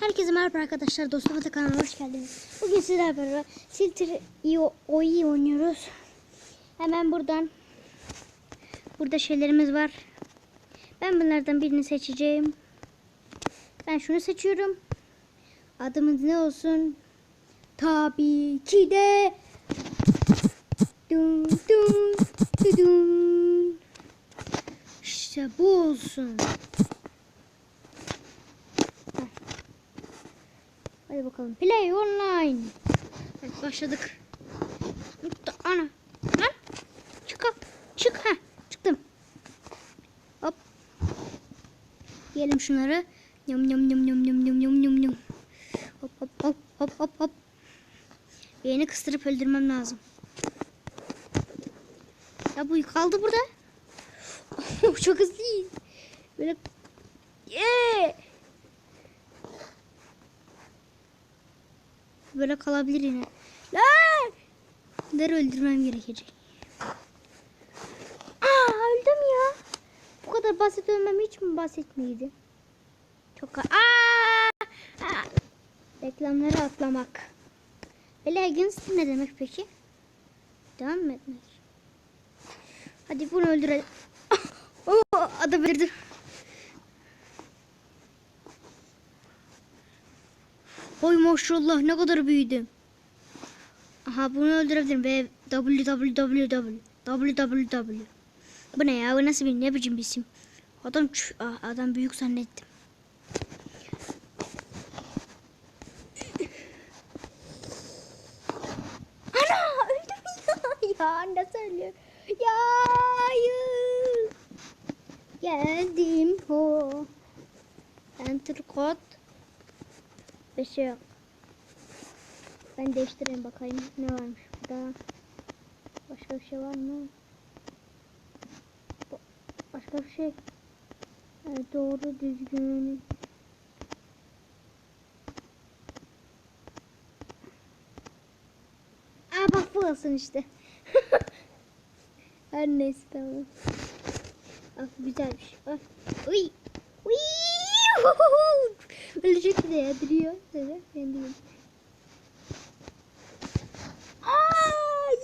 Herkese merhaba arkadaşlar. Dostum Ata kanalıma hoş geldiniz. Bugün sizlerle beraber Silter OI oynuyoruz. Hemen buradan burada şeylerimiz var. Ben bunlardan birini seçeceğim. Ben şunu seçiyorum. Adımız ne olsun? Tabii ki de dun dun dun. İşte bu olsun. Hadi bakalım. Play online. Evet başladık. Mutta ana. Lan. Çık. Çık ha. Çıktım. Hop. Yiyelim şunları. Yum yum yum yum yum yum yum yum yum. Hop hop hop hop hop hop. Beğeni kıstırıp öldürmem lazım. Ya bu kaldı burada. Çok hızlı. Böyle Yeah! Böyle kalabilir yine. Lan! Der öldürmem gerekecek. Aa öldüm ya. Bu kadar basit ölmem hiç mi basit miydi? Çok Aa! Aa! Reklamları atlamak. Elegans ne demek peki? Devam mı etmek? Hadi bunu öldürelim. Oo, adam öldürdü. Oy maşallah ne kadar büyüdüm. Aha bunu öldürebilirim ve www www Bu ne ya bu nasıl bir ne biçim bir isim. Adam adam büyük zannettim. Ya nasıl ölüyor? Ya hayır. Geldim ho. Enter kod. Bir şey yok. Ben değiştireyim bakayım ne varmış burada. Başka bir şey var mı? Ba- Başka bir şey. Evet, doğru düzgün. Aa bak bu işte. Her neyse tamam. Ah güzelmiş. Ah. Uy. Uy. Ölecek bir de ya duruyor. Evet ben değilim.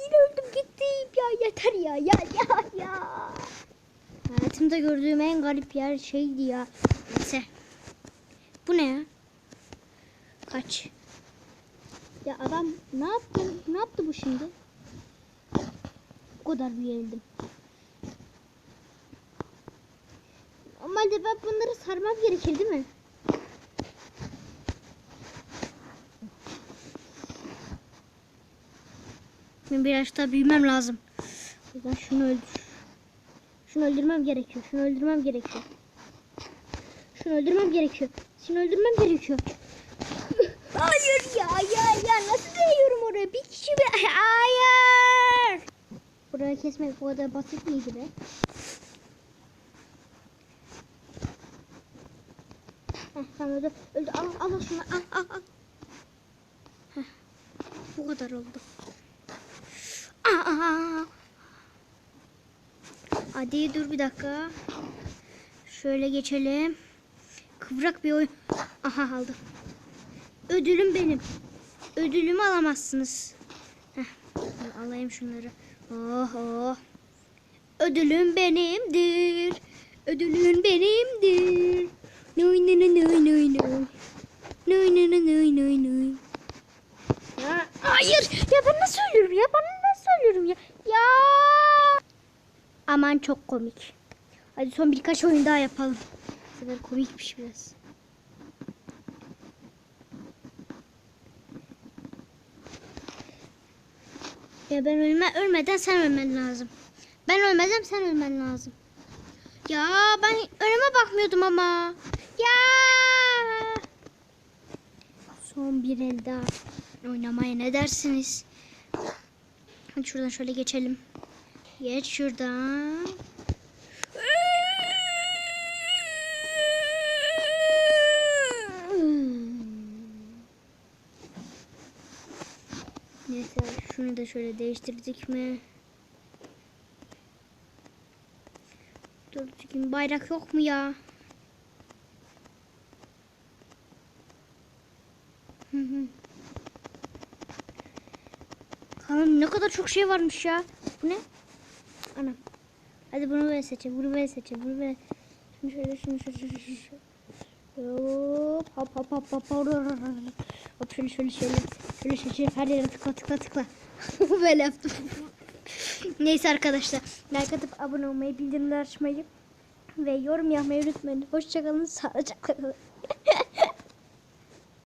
Yine öldüm gittim ya yeter ya ya ya ya. Hayatımda gördüğüm en garip yer şeydi ya. Neyse. Bu ne ya? Kaç. Ya adam ne yaptı? Ne yaptı bu şimdi? Bu kadar büyüyebildim. Normalde ben bunları sarmam gerekir değil mi? Ben biraz daha büyümem lazım. O şunu öldür. Şunu öldürmem gerekiyor. Şunu öldürmem gerekiyor. Şunu öldürmem gerekiyor. Şunu öldürmem gerekiyor. Hayır ya ya ya nasıl değiyorum oraya? Bir kişi bir hayır. Burayı kesmek bu kadar basit miydi be? Heh, tamam öldü. Öldü. Al, al şunu. Al, al, al. Heh, bu kadar oldu. Aa! Hadi dur bir dakika. Şöyle geçelim. Kıvrak bir oyun. Aha aldım. Ödülüm benim. Ödülümü alamazsınız. Heh, alayım şunları. Oh oh. Ödülüm benimdir. Ödülün benimdir. Nuy nuy nuy nuy nuy nuy. Nuy nuy nuy nuy nuy nuy. Ya, hayır. Ya ben nasıl ölürüm ya? Ben nasıl ölürüm ya? Ya. Aman çok komik. Hadi son birkaç oyun daha yapalım. Bu sefer komikmiş biraz. Ya ben ölme, ölmeden sen ölmen lazım. Ben ölmeden sen ölmen lazım. Ya ben önüme bakmıyordum ama. Ya. Son bir el daha. Oynamaya ne dersiniz? Hadi şuradan şöyle geçelim. Geç şuradan. Neyse şunu da şöyle değiştirdik mi? Dur düzgün bayrak yok mu ya? hı. Kanalım ne kadar çok şey varmış ya. Bu ne? Anam. Hadi bunu ben seçeyim. Bunu ben seçeyim. Bunu ben. Şunu şöyle şunu şöyle şöyle. şöyle. Hop hop hop hop hop hop şöyle şöyle şöyle şöyle şöyle şöyle her yere tıkla tıkla tıkla böyle yaptım neyse arkadaşlar like atıp abone olmayı bildirimleri açmayı ve yorum yapmayı unutmayın hoşçakalın sağlıcakla